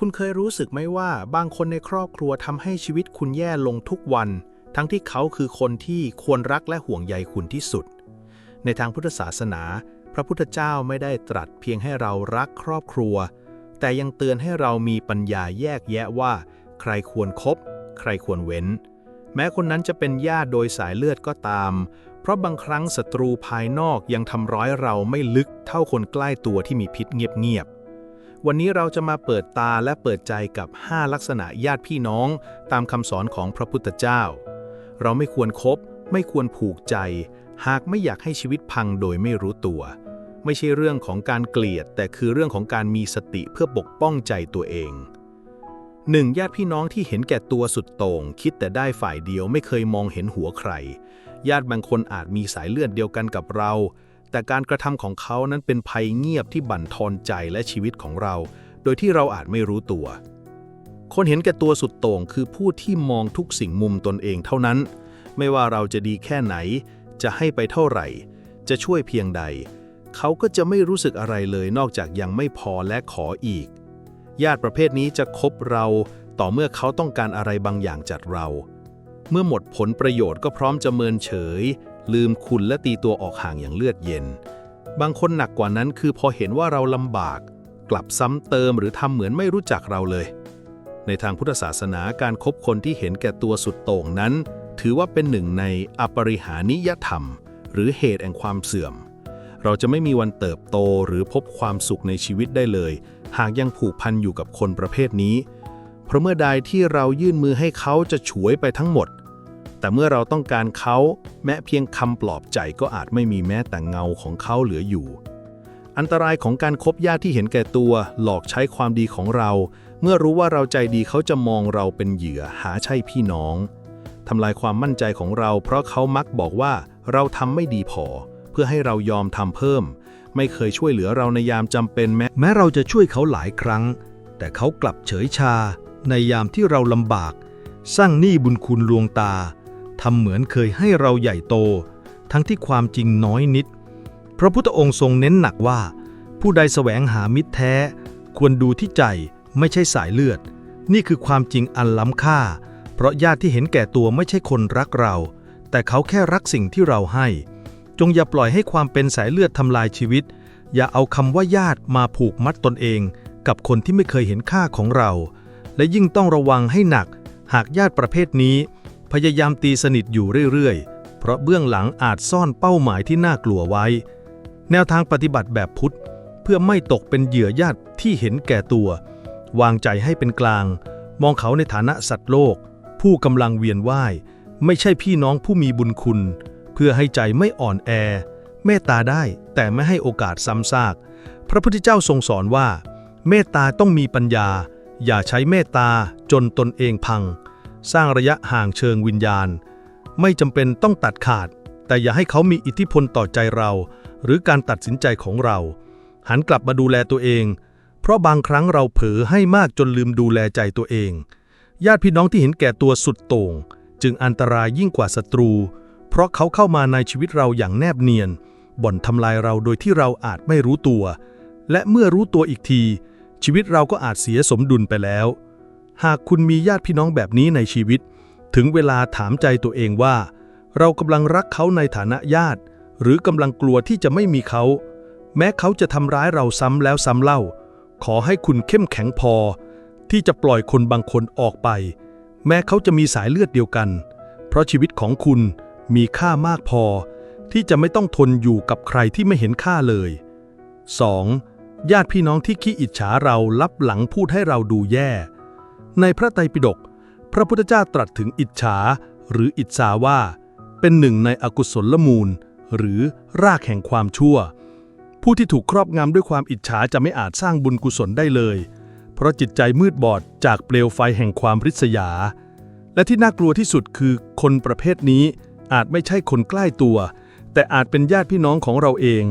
คุณเคยรู้สึกไหมว่าบางคนในครอบครัวทำให้ชีวิตคุณแย่ลงทุกวัน ทั้งที่เขาคือคนที่ควรรักและห่วงใยคุณที่สุด ในทางพุทธศาสนา พระพุทธเจ้าไม่ได้ตรัสเพียงให้เรารักครอบครัว แต่ยังเตือนให้เรามีปัญญาแยกแยะว่า ใครควรครบใครควรเว้น แม้คนนั้นจะเป็นญาติโดยสายเลือดก็ตาม เพราะบางครั้งศัตรูภายนอกยังทำร้ายเราไม่ลึกเท่าคนใกล้ตัวที่มีพิษเงียบ วันนี้เราจะมาเปิดตาและเปิดใจกับ 5 ลักษณะญาติพี่น้อง ตามคำสอนของพระพุทธเจ้า เราไม่ควรครบไม่ควรผูกใจ หากไม่อยากให้ชีวิตพังโดยไม่รู้ตัว ไม่ใช่เรื่องของการเกลียด แต่คือเรื่องของการมีสติเพื่อปกป้องใจตัวเองหนึ่งญาติพี่น้องที่เห็นแก่ตัวสุดโต่งคิดแต่ได้ฝ่ายเดียวไม่เคยมองเห็นหัวใคร ญาติบางคนอาจมีสายเลือดเดียวกันกับเรา แต่การกระทำของเขานั้นเป็นภัยเงียบที่บั่นทอนใจและชีวิตของเรา โดยที่เราอาจไม่รู้ตัว คนเห็นแก่ตัวสุดโต่งคือผู้ที่มองทุกสิ่งมุมตนเองเท่านั้น ไม่ว่าเราจะดีแค่ไหน จะให้ไปเท่าไหร่ จะช่วยเพียงใด เขาก็จะไม่รู้สึกอะไรเลยนอกจากยังไม่พอและขออีก ญาติประเภทนี้จะคบเราต่อเมื่อเขาต้องการอะไรบางอย่างจากเรา เมื่อหมดผลประโยชน์ก็พร้อมจะเมินเฉย ลืมคุณและตีตัวออกห่างอย่างเลือดเย็น บางคนหนักกว่านั้นคือพอเห็นว่าเราลำบาก กลับซ้ำเติมหรือทำเหมือนไม่รู้จักเราเลย ในทางพุทธศาสนาการคบคนที่เห็นแก่ตัวสุดโต่งนั้น ถือว่าเป็นหนึ่งในอปริหานิยธรรม หรือเหตุแห่งความเสื่อม เราจะไม่มีวันเติบโตหรือพบความสุขในชีวิตได้เลย หากยังผูกพันอยู่กับคนประเภทนี้ เพราะเมื่อใดที่เรายื่นมือให้เขาจะฉวยไปทั้งหมด แต่เมื่อเราต้องการเขา แม้เพียงคำปลอบใจก็อาจไม่มีแม้แต่เงาของเขาเหลืออยู่ อันตรายของการคบญาติที่เห็นแก่ตัว หลอกใช้ความดีของเรา เมื่อรู้ว่าเราใจดีเขาจะมองเราเป็นเหยื่อหาใช่พี่น้องทำลายความมั่นใจของเรา เพราะเขามักบอกว่าเราทำไม่ดีพอ เพื่อให้เรายอมทำเพิ่ม ไม่เคยช่วยเหลือเราในยามจำเป็นแม้แม้เราจะช่วยเขาหลายครั้ง แต่เขากลับเฉยชา ในยามที่เราลำบาก สร้างหนี้บุญคุณลวงตา ทำเหมือนเคยให้เราใหญ่โต ทั้งที่ความจริงน้อยนิด พระพุทธองค์ทรงเน้นหนักว่า ผู้ใดแสวงหามิตรแท้ ควรดูที่ใจไม่ใช่สายเลือด นี่คือความจริงอันล้ำค่า เพราะญาติที่เห็นแก่ตัวไม่ใช่คนรักเรา แต่เขาแค่รักสิ่งที่เราให้ จงอย่าปล่อยให้ความเป็นสายเลือดทำลายชีวิต อย่าเอาคำว่าญาติมาผูกมัดตนเอง กับคนที่ไม่เคยเห็นค่าของเรา และยิ่งต้องระวังให้หนัก หากญาติประเภทนี้ ยายามตีสนิทอยู่เรื่อยๆ เพราะเบื้องหลังอาจซ่อนเป้าหมายที่น่ากลัวไว้ แนวทางปฏิบัติแบบพุทธ เพื่อไม่ตกเป็นเหยื่อญาติที่เห็นแก่ตัว วางใจให้เป็นกลาง มองเขาในฐานะสัตว์โลก ผู้กำลังเวียนว่าย ไม่ใช่พี่น้องผู้มีบุญคุณ เพื่อให้ใจไม่อ่อนแอ เมตตาได้แต่ไม่ให้โอกาสซ้ำซาก พระพุทธเจ้าทรงสอนว่า เมตตาต้องมีปัญญา อย่าใช้เมตตาจนตนเองพัง สร้างระยะห่างเชิงวิญญาณ ไม่จำเป็นต้องตัดขาด แต่อย่าให้เขามีอิทธิพลต่อใจเรา หรือการตัดสินใจของเรา หันกลับมาดูแลตัวเอง เพราะบางครั้งเราเผลอให้มากจนลืมดูแลใจตัวเอง ญาติพี่น้องที่เห็นแก่ตัวสุดโต่ง จึงอันตรายยิ่งกว่าศัตรู เพราะเขาเข้ามาในชีวิตเราอย่างแนบเนียน บ่อนทำลายเราโดยที่เราอาจไม่รู้ตัว และเมื่อรู้ตัวอีกที ชีวิตเราก็อาจเสียสมดุลไปแล้ว หากคุณมีญาติพี่น้องแบบนี้ในชีวิต ถึงเวลาถามใจตัวเองว่า เรากำลังรักเขาในฐานะญาติ หรือกำลังกลัวที่จะไม่มีเขา แม้เขาจะทำร้ายเราซ้ำแล้วซ้ำเล่า ขอให้คุณเข้มแข็งพอ ที่จะปล่อยคนบางคนออกไป แม้เขาจะมีสายเลือดเดียวกัน เพราะชีวิตของคุณมีค่ามากพอ ที่จะไม่ต้องทนอยู่กับใครที่ไม่เห็นค่าเลย 2. ญาติพี่น้องที่ขี้อิจฉาเราลับหลังพูดให้เราดูแย่ ในพระไตรปิฎกพระพุทธเจ้าตรัสถึงอิจฉาหรืออิจฉาว่า เป็นหนึ่งในอกุศลมูล หรือรากแห่งความชั่ว ผู้ที่ถูกครอบงำด้วยความอิจฉาจะไม่อาจสร้างบุญกุศลได้เลย เพราะจิตใจมืดบอดจากเปลวไฟแห่งความริษยา และที่น่ากลัวที่สุดคือคนประเภทนี้อาจไม่ใช่คนใกล้ตัว แต่อาจเป็นญาติพี่น้องของเราเอง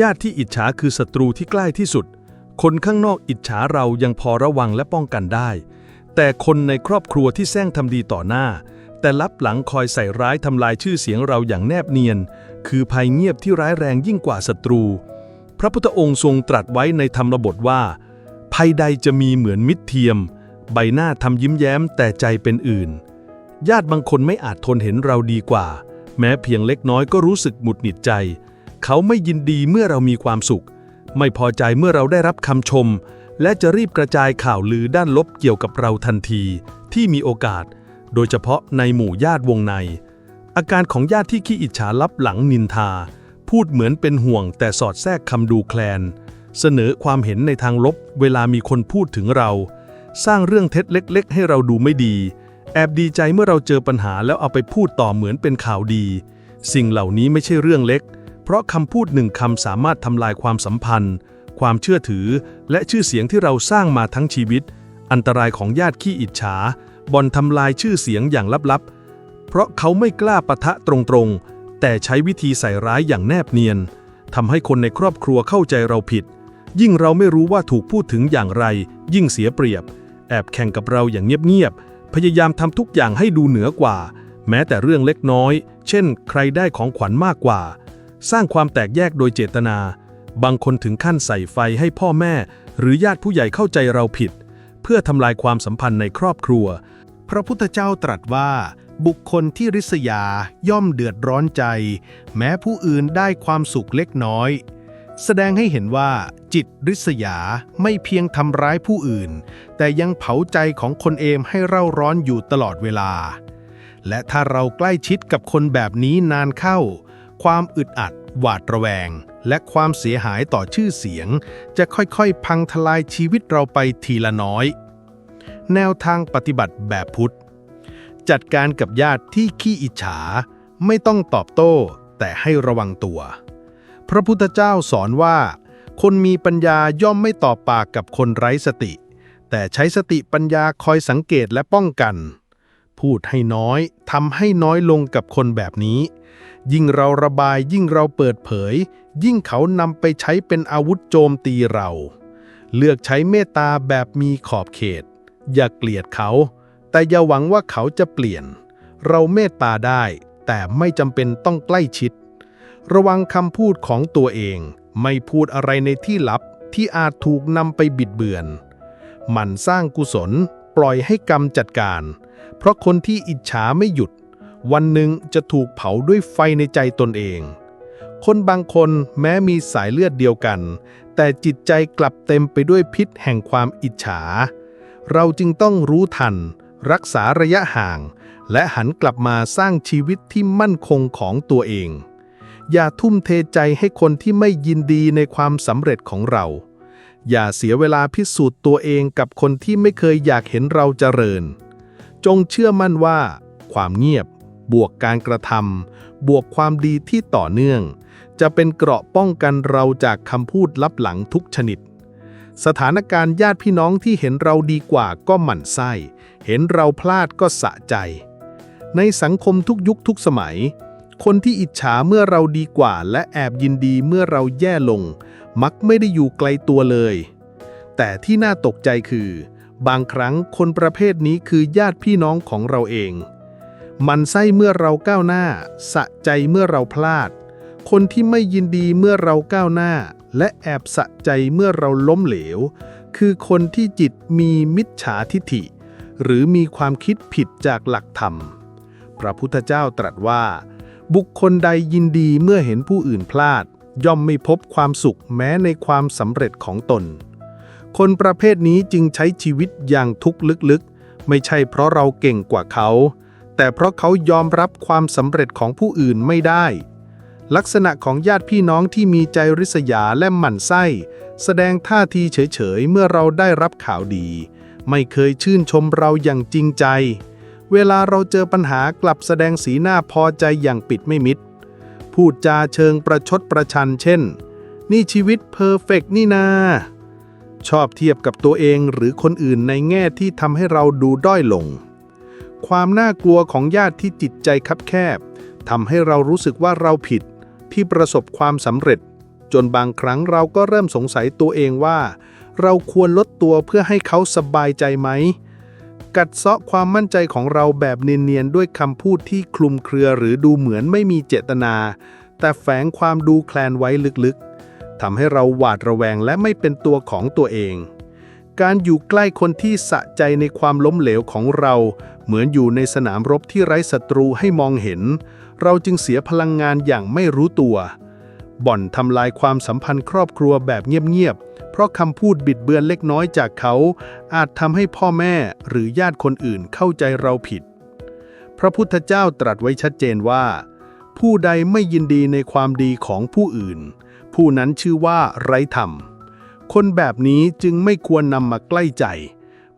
ญาติที่อิจฉาคือศัตรูที่ใกล้ที่สุด คนข้างนอกอิจฉาเรายังพอระวังและป้องกันได้ แต่คนในครอบครัวที่แซงทำดีต่อหน้า แต่ลับหลังคอยใส่ร้ายทำลายชื่อเสียงเราอย่างแนบเนียน คือภัยเงียบที่ร้ายแรงยิ่งกว่าศัตรู พระพุทธองค์ทรงตรัสไว้ในธรรมบทว่า ภัยใดจะมีเหมือนมิตรเทียม ใบหน้าทำยิ้มแย้มแต่ใจเป็นอื่น ญาติบางคนไม่อาจทนเห็นเราดีกว่า แม้เพียงเล็กน้อยก็รู้สึกหมุดหงิดใจ เขาไม่ยินดีเมื่อเรามีความสุข ไม่พอใจเมื่อเราได้รับคำชม และจะรีบกระจายข่าวลือด้านลบเกี่ยวกับเราทันทีที่มีโอกาส โดยเฉพาะในหมู่ญาติวงใน อาการของญาติที่ขี้อิจฉาลับหลังนินทา พูดเหมือนเป็นห่วงแต่สอดแทรกคำดูแคลน เสนอความเห็นในทางลบเวลามีคนพูดถึงเรา สร้างเรื่องเท็จเล็ก ๆ ให้เราดูไม่ดี แอบดีใจเมื่อเราเจอปัญหาแล้วเอาไปพูดต่อเหมือนเป็นข่าวดี สิ่งเหล่านี้ไม่ใช่เรื่องเล็ก เพราะคำพูดหนึ่งคำสามารถทำลายความสัมพันธ์ ความเชื่อถือ และชื่อเสียงที่เราสร้างมาทั้งชีวิต อันตรายของญาติขี้อิจฉาบอนทำลายชื่อเสียงอย่างลับๆ เพราะเขาไม่กล้าปะทะตรงๆ แต่ใช้วิธีใส่ร้ายอย่างแนบเนียนทำให้คนในครอบครัวเข้าใจเราผิด ยิ่งเราไม่รู้ว่าถูกพูดถึงอย่างไร ยิ่งเสียเปรียบ แอบแข่งกับเราอย่างเงียบๆ พยายามทำทุกอย่างให้ดูเหนือกว่า แม้แต่เรื่องเล็กน้อย เช่น ใครได้ของขวัญมากกว่า สร้างความแตกแยกโดยเจตนา บางคนถึงขั้นใส่ไฟให้พ่อแม่ หรือญาติผู้ใหญ่เข้าใจเราผิด เพื่อทำลายความสัมพันธ์ในครอบครัว พระพุทธเจ้าตรัสว่า บุคคลที่ริษยาย่อมเดือดร้อนใจ แม้ผู้อื่นได้ความสุขเล็กน้อย แสดงให้เห็นว่า จิตริษยาไม่เพียงทำร้ายผู้อื่น แต่ยังเผาใจของคนเองให้เร่าร้อนอยู่ตลอดเวลา และถ้าเราใกล้ชิดกับคนแบบนี้นานเข้า ความอึดอัดหวาดระแวง และความเสียหายต่อชื่อเสียง จะค่อยๆ พังทลายชีวิตเราไปทีละน้อย แนวทางปฏิบัติแบบพุทธ จัดการกับญาติที่ขี้อิจฉา ไม่ต้องตอบโต้ แต่ให้ระวังตัว พระพุทธเจ้าสอนว่า คนมีปัญญาย่อมไม่ตอบปากกับคนไร้สติ แต่ใช้สติปัญญาคอยสังเกตและป้องกัน พูดให้น้อยทำให้น้อยลงกับคนแบบนี้ ยิ่งเราระบายยิ่งเราเปิดเผย ยิ่งเขานำไปใช้เป็นอาวุธโจมตีเรา เลือกใช้เมตตาแบบมีขอบเขต อย่าเกลียดเขา แต่อย่าหวังว่าเขาจะเปลี่ยน เราเมตตาได้ แต่ไม่จำเป็นต้องใกล้ชิด ระวังคำพูดของตัวเอง ไม่พูดอะไรในที่ลับที่อาจถูกนำไปบิดเบือน มันสร้างกุศล ปล่อยให้กรรมจัดการ เพราะคนที่อิจฉาไม่หยุด วันหนึ่งจะถูกเผาด้วยไฟในใจตนเอง คนบางคนแม้มีสายเลือดเดียวกัน แต่จิตใจกลับเต็มไปด้วยพิษแห่งความอิจฉา เราจึงต้องรู้ทัน รักษาระยะห่าง และหันกลับมาสร้างชีวิตที่มั่นคงของตัวเอง อย่าทุ่มเทใจให้คนที่ไม่ยินดีในความสำเร็จของเราอย่าเสียเวลาพิสูจน์ตัวเองกับคนที่ไม่เคยอยากเห็นเราเจริญ จงเชื่อมั่นว่า ความเงียบ บวกการกระทำบวกความดีที่ต่อเนื่อง จะเป็นเกราะป้องกันเราจากคำพูดลับหลังทุกชนิด สถานการณ์ญาติพี่น้องที่เห็นเราดีกว่าก็หมั่นไส้ เห็นเราพลาดก็สะใจ ในสังคมทุกยุคทุกสมัย คนที่อิจฉาเมื่อเราดีกว่า และแอบยินดีเมื่อเราแย่ลง มักไม่ได้อยู่ไกลตัวเลย แต่ที่น่าตกใจคือ บางครั้งคนประเภทนี้คือญาติพี่น้องของเราเอง มันไส้เมื่อเราก้าวหน้า สะใจเมื่อเราพลาด คนที่ไม่ยินดีเมื่อเราก้าวหน้า และแอบสะใจเมื่อเราล้มเหลว คือคนที่จิตมีมิจฉาทิฐิ หรือมีความคิดผิดจากหลักธรรม พระพุทธเจ้าตรัสว่า บุคคลใดยินดีเมื่อเห็นผู้อื่นพลาด ย่อมไม่พบความสุขแม้ในความสำเร็จของตน คนประเภทนี้จึงใช้ชีวิตอย่างทุกข์ลึกๆ ไม่ใช่เพราะเราเก่งกว่าเขา แต่เพราะเขายอมรับความสำเร็จของผู้อื่นไม่ได้ ลักษณะของญาติพี่น้องที่มีใจริษยาและหมั่นไส้ แสดงท่าทีเฉยๆ เมื่อเราได้รับข่าวดี ไม่เคยชื่นชมเราอย่างจริงใจ เวลาเราเจอปัญหากลับแสดงสีหน้าพอใจอย่างปิดไม่มิด พูดจาเชิงประชดประชันเช่น นี่ชีวิตเพอร์เฟกต์นี่นา ชอบเทียบกับตัวเองหรือคนอื่นในแง่ที่ทำให้เราดูด้อยลง ความน่ากลัวของญาติที่จิตใจคับแคบทำให้เรารู้สึกว่าเราผิดที่ประสบความสำเร็จ จนบางครั้งเราก็เริ่มสงสัยตัวเองว่า เราควรลดตัวเพื่อให้เขาสบายใจไหม กัดเซาะความมั่นใจของเราแบบเนียนๆด้วยคำพูดที่คลุมเครือหรือดูเหมือนไม่มีเจตนา แต่แฝงความดูแคลนไว้ลึกๆ ทำให้เราหวาดระแวงและไม่เป็นตัวของตัวเอง การอยู่ใกล้คนที่สะใจในความล้มเหลวของเรา เหมือนอยู่ในสนามรบที่ไร้ศัตรูให้มองเห็น เราจึงเสียพลังงานอย่างไม่รู้ตัว บ่อนทำลายความสัมพันธ์ครอบครัวแบบเงียบๆ เพราะคำพูดบิดเบือนเล็กน้อยจากเขา อาจทำให้พ่อแม่หรือญาติคนอื่นเข้าใจเราผิด พระพุทธเจ้าตรัสไว้ชัดเจนว่า ผู้ใดไม่ยินดีในความดีของผู้อื่น ผู้นั้นชื่อว่าไร้ธรรม คนแบบนี้จึงไม่ควรนำมาใกล้ใจ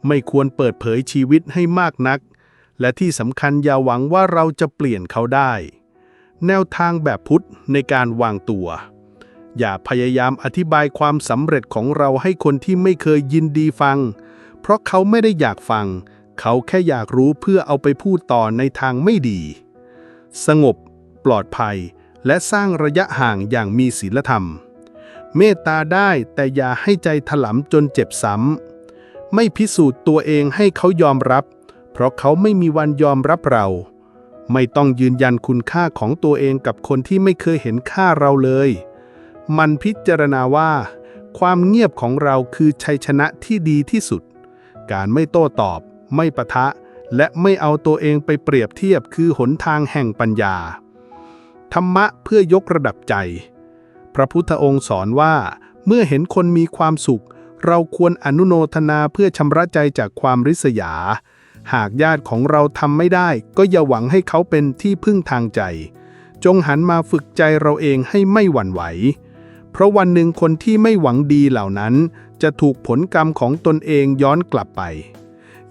ไม่ควรเปิดเผยชีวิตให้มากนัก และที่สำคัญอย่าหวังว่าเราจะเปลี่ยนเขาได้ แนวทางแบบพุทธในการวางตัว อย่าพยายามอธิบายความสำเร็จของเราให้คนที่ไม่เคยยินดีฟัง เพราะเขาไม่ได้อยากฟัง เขาแค่อยากรู้เพื่อเอาไปพูดต่อในทางไม่ดี สงบ ปลอดภัย และสร้างระยะห่างอย่างมีศีลธรรม เมตตาได้แต่อย่าให้ใจถลำจนเจ็บซ้ำ ไม่พิสูจน์ตัวเองให้เขายอมรับ เพราะเขาไม่มีวันยอมรับเรา ไม่ต้องยืนยันคุณค่าของตัวเองกับคนที่ไม่เคยเห็นค่าเราเลย มันพิจารณาว่า ความเงียบของเราคือชัยชนะที่ดีที่สุด การไม่โต้ตอบ ไม่ปะทะ และไม่เอาตัวเองไปเปรียบเทียบคือหนทางแห่งปัญญา ธรรมะเพื่อยกระดับใจ พระพุทธองค์สอนว่า เมื่อเห็นคนมีความสุข เราควรอนุโมทนาเพื่อชำระใจจากความริษยา หากญาติของเราทำไม่ได้ ก็อย่าหวังให้เขาเป็นที่พึ่งทางใจ จงหันมาฝึกใจเราเองให้ไม่หวั่นไหว เพราะวันหนึ่งคนที่ไม่หวังดีเหล่านั้น จะถูกผลกรรมของตนเองย้อนกลับไป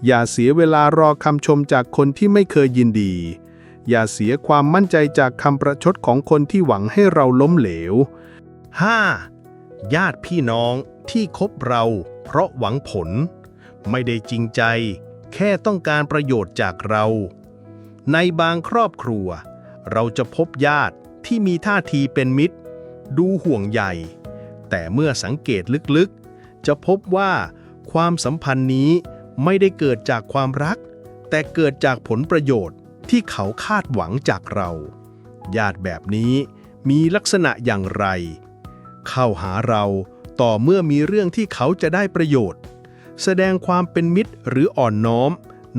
อย่าเสียเวลารอคำชมจากคนที่ไม่เคยยินดี อย่าเสียความมั่นใจจากคำประชดของคนที่หวังให้เราล้มเหลว 5. ญาติพี่น้องที่คบเรา เพราะหวังผล ไม่ได้จริงใจ แค่ต้องการประโยชน์จากเรา ในบางครอบครัว เราจะพบญาติที่มีท่าทีเป็นมิตร ดูห่วงใยแต่เมื่อสังเกตลึกๆ จะพบว่าความสัมพันธ์นี้ไม่ได้เกิดจากความรัก แต่เกิดจากผลประโยชน์ ที่เขาคาดหวังจากเรา ญาติแบบนี้มีลักษณะอย่างไร เข้าหาเราต่อเมื่อมีเรื่องที่เขาจะได้ประโยชน์ แสดงความเป็นมิตรหรืออ่อนน้อม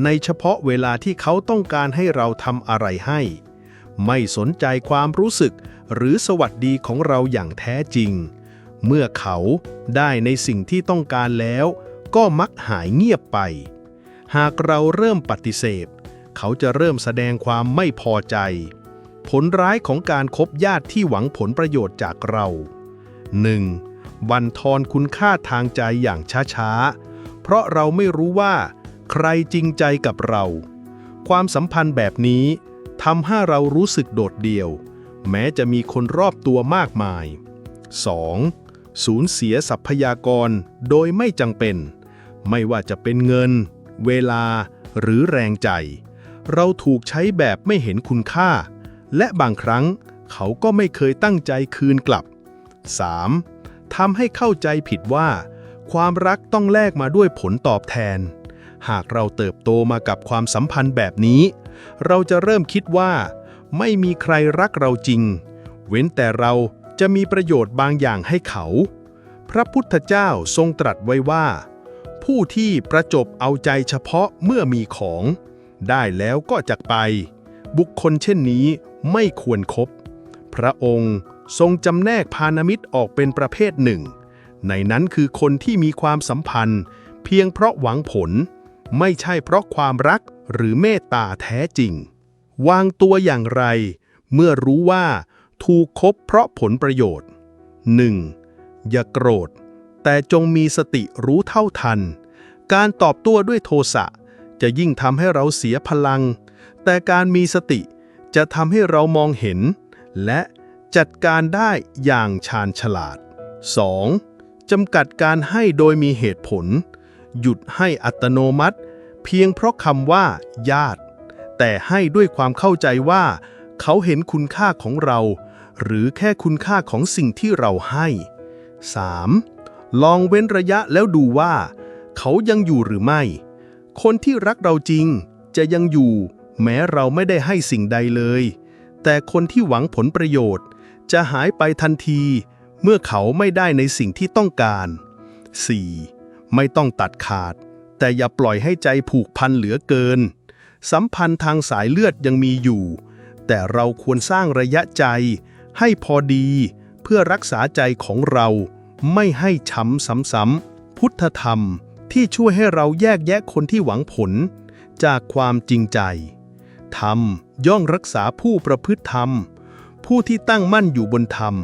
ในเฉพาะเวลาที่เขาต้องการให้เราทำอะไรให้ ไม่สนใจความรู้สึกหรือสวัสดีของเราอย่างแท้จริง เมื่อเขาได้ในสิ่งที่ต้องการแล้ว ก็มักหายเงียบไป หากเราเริ่มปฏิเสธ เขาจะเริ่มแสดงความไม่พอใจ ผลร้ายของการคบญาติที่หวังผลประโยชน์จากเรา 1. บันทอนคุณค่าทางใจอย่างช้าๆ เพราะเราไม่รู้ว่า ใครจริงใจกับเรา ความสัมพันธ์แบบนี้ทำให้เรารู้สึกโดดเดี่ยว แม้จะมีคนรอบตัวมากมาย 2. สูญเสียทรัพยากรโดยไม่จำเป็น ไม่ว่าจะเป็นเงิน เวลาหรือแรงใจ เราถูกใช้แบบไม่เห็นคุณค่า และบางครั้งเขาก็ไม่เคยตั้งใจคืนกลับ 3. ทำให้เข้าใจผิดว่า ความรักต้องแลกมาด้วยผลตอบแทน หากเราเติบโตมากับความสัมพันธ์แบบนี้ เราจะเริ่มคิดว่า ไม่มีใครรักเราจริง เว้นแต่เราจะมีประโยชน์บางอย่างให้เขา พระพุทธเจ้าทรงตรัสไว้ว่า ผู้ที่ประจบเอาใจเฉพาะเมื่อมีของ ได้แล้วก็จากไป บุคคลเช่นนี้ไม่ควรครบพระองค์ทรงจำแนกพานมิตรออกเป็นประเภทหนึ่ง ในนั้นคือคนที่มีความสัมพันธ์ เพียงเพราะหวังผล ไม่ใช่เพราะความรักหรือเมตตาแท้จริง วางตัวอย่างไร เมื่อรู้ว่า ถูกคบเพราะผลประโยชน์ 1. อย่าโกรธ แต่จงมีสติรู้เท่าทัน การตอบโต้ด้วยโทสะ จะยิ่งทำให้เราเสียพลัง แต่การมีสติจะทำให้เรามองเห็น และจัดการได้อย่างชาญฉลาด 2. จำกัดการให้โดยมีเหตุผล หยุดให้อัตโนมัติ เพียงเพราะคำว่า ญาติ แต่ให้ด้วยความเข้าใจว่า เขาเห็นคุณค่าของเรา หรือแค่คุณค่าของสิ่งที่เราให้ 3. ลองเว้นระยะแล้วดูว่า เขายังอยู่หรือไม่ คนที่รักเราจริง จะยังอยู่ แม้เราไม่ได้ให้สิ่งใดเลย แต่คนที่หวังผลประโยชน์ จะหายไปทันที เมื่อเขาไม่ได้ในสิ่งที่ต้องการ 4. ไม่ต้องตัดขาด แต่อย่าปล่อยให้ใจผูกพันเหลือเกิน สัมพันธ์ทางสายเลือดยังมีอยู่ แต่เราควรสร้างระยะใจ ให้พอดี เพื่อรักษาใจของเรา ไม่ให้ช้ำซ้ำๆพุทธธรรม ที่ช่วยให้เราแยกแยะคนที่หวังผล จากความจริงใจ ธรรมย่องรักษาผู้ประพฤติธรรม ผู้ที่ตั้งมั่นอยู่บนธรรม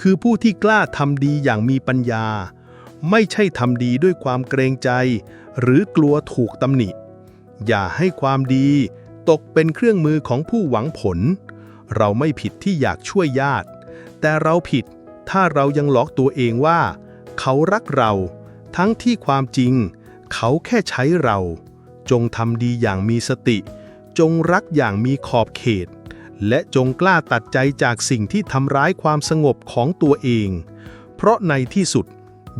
คือผู้ที่กล้าทำดีอย่างมีปัญญา ไม่ใช่ทำดีด้วยความเกรงใจ หรือกลัวถูกตำหนิ อย่าให้ความดีตกเป็นเครื่องมือของผู้หวังผล เราไม่ผิดที่อยากช่วยญาติ แต่เราผิดถ้าเรายังหลอกตัวเองว่า เขารักเรา ทั้งที่ความจริง เขาแค่ใช้เรา จงทำดีอย่างมีสติ จงรักอย่างมีขอบเขต และจงกล้าตัดใจจากสิ่งที่ทำร้ายความสงบของตัวเอง เพราะในที่สุด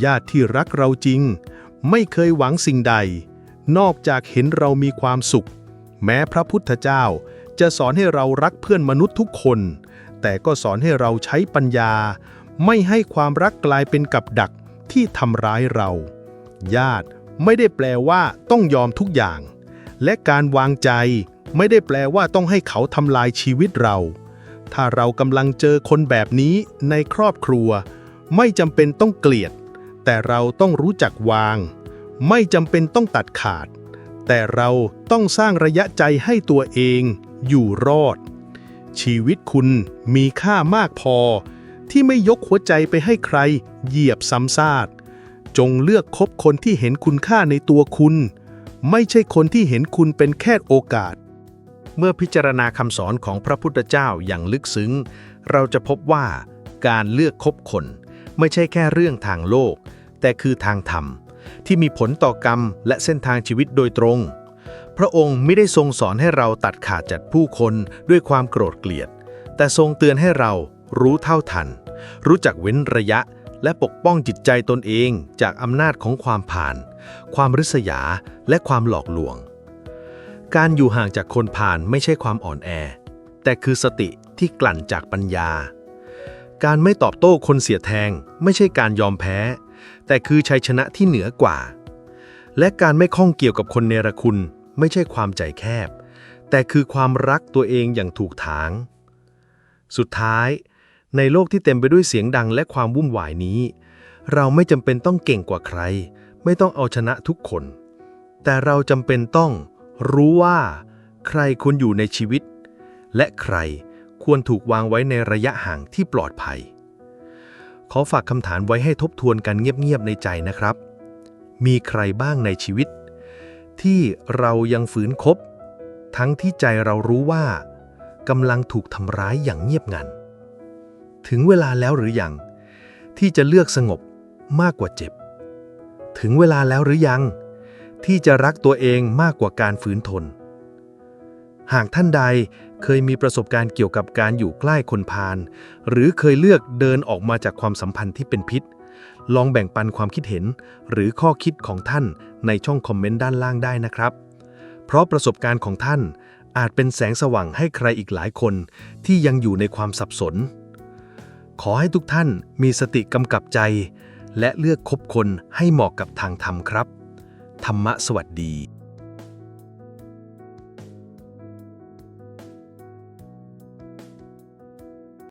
ญาติที่รักเราจริง ไม่เคยหวังสิ่งใด นอกจากเห็นเรามีความสุข แม้พระพุทธเจ้าจะสอนให้เรารักเพื่อนมนุษย์ทุกคน แต่ก็สอนให้เราใช้ปัญญา ไม่ให้ความรักกลายเป็นกับดัก ที่ทำร้ายเรา ญาติไม่ได้แปลว่าต้องยอมทุกอย่าง และการวางใจไม่ได้แปลว่าต้องให้เขาทำลายชีวิตเรา ถ้าเรากำลังเจอคนแบบนี้ในครอบครัว ไม่จำเป็นต้องเกลียด แต่เราต้องรู้จักวาง ไม่จำเป็นต้องตัดขาด แต่เราต้องสร้างระยะใจให้ตัวเอง อยู่รอด ชีวิตคุณมีค่ามากพอ ที่ไม่ยกหัวใจไปให้ใคร เหยียบซ้ำซากจงเลือกคบคนที่เห็นคุณค่าในตัวคุณ ไม่ใช่คนที่เห็นคุณเป็นแค่โอกาส เมื่อพิจารณาคำสอนของพระพุทธเจ้าอย่างลึกซึ้ง เราจะพบว่าการเลือกคบคน ไม่ใช่แค่เรื่องทางโลก แต่คือทางธรรม ที่มีผลต่อกรรมและเส้นทางชีวิตโดยตรง พระองค์ไม่ได้ทรงสอนให้เราตัดขาดจากผู้คนด้วยความโกรธเกลียด แต่ทรงเตือนให้เรา รู้เท่าทัน รู้จักเว้นระยะ และปกป้องจิตใจตนเองจากอำนาจของความผ่าน ความริษยา และความหลอกลวง การอยู่ห่างจากคนผ่านไม่ใช่ความอ่อนแอ แต่คือสติที่กลั่นจากปัญญา การไม่ตอบโต้คนเสียแทง ไม่ใช่การยอมแพ้ แต่คือชัยชนะที่เหนือกว่า และการไม่ข้องเกี่ยวกับคนเนรคุณ ไม่ใช่ความใจแคบ แต่คือความรักตัวเองอย่างถูกทางสุดท้าย ในโลกที่เต็มไปด้วยเสียงดังและความวุ่นวายนี้ เราไม่จำเป็นต้องเก่งกว่าใคร ไม่ต้องเอาชนะทุกคน แต่เราจำเป็นต้องรู้ว่า ใครควรอยู่ในชีวิต และใครควรถูกวางไว้ในระยะห่างที่ปลอดภัย ขอฝากคำถามไว้ให้ทบทวนกันเงียบๆในใจนะครับ มีใครบ้างในชีวิต ที่เรายังฝืนคบ ทั้งที่ใจเรารู้ว่ากำลังถูกทำร้ายอย่างเงียบงัน ถึงเวลาแล้วหรือยัง ที่จะเลือกสงบมากกว่าเจ็บ ถึงเวลาแล้วหรือยัง ที่จะรักตัวเองมากกว่าการฝืนทน หากท่านใดเคยมีประสบการณ์เกี่ยวกับการอยู่ใกล้คนพาลหรือเคยเลือกเดินออกมาจากความสัมพันธ์ที่เป็นพิษ ลองแบ่งปันความคิดเห็น หรือข้อคิดของท่านในช่องคอมเมนต์ด้านล่างได้นะครับ เพราะประสบการณ์ของท่านอาจเป็นแสงสว่างให้ใครอีกหลายคนที่ยังอยู่ในความสับสน ขอให้ทุกท่านมีสติกำกับใจ และเลือกคบคนให้เหมาะกับทางธรรมครับ ธรรมะสวัสดี